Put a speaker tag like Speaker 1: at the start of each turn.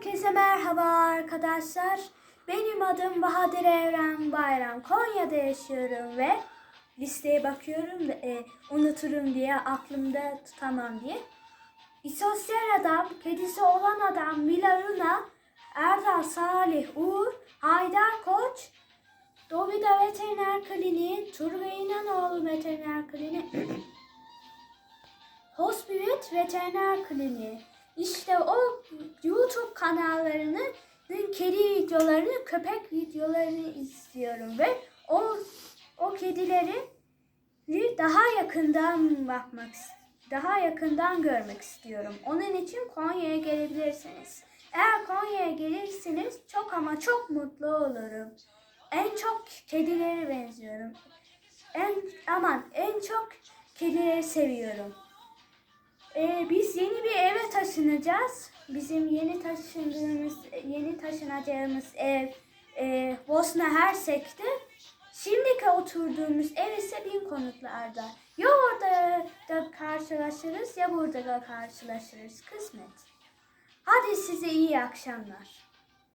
Speaker 1: Herkese merhaba arkadaşlar. Benim adım Bahadır Evren Bayram. Konya'da yaşıyorum ve listeye bakıyorum da e, unuturum diye aklımda tutamam diye. İsosyal adam, kedisi olan adam Mila Luna, Erdal Salih Uğur, Haydar Koç, Dovida Veteriner Kliniği, Turgay İnanoğlu Veteriner Kliniği, Hospivet Veteriner Kliniği. YouTube kanallarının kedi videolarını, köpek videolarını istiyorum ve o o kedileri daha yakından bakmak, daha yakından görmek istiyorum. Onun için Konya'ya gelebilirsiniz. Eğer Konya'ya gelirsiniz çok ama çok mutlu olurum. En çok kedilere benziyorum. En aman en çok kedileri seviyorum. Ee, biz yeni bir eve taşınacağız. Bizim yeni taşındığımız, yeni taşınacağımız ev e, Bosna Hersek'te. Şimdiki oturduğumuz ev ise bin konutlarda. Ya orada da karşılaşırız ya burada da karşılaşırız. Kısmet. Hadi size iyi akşamlar.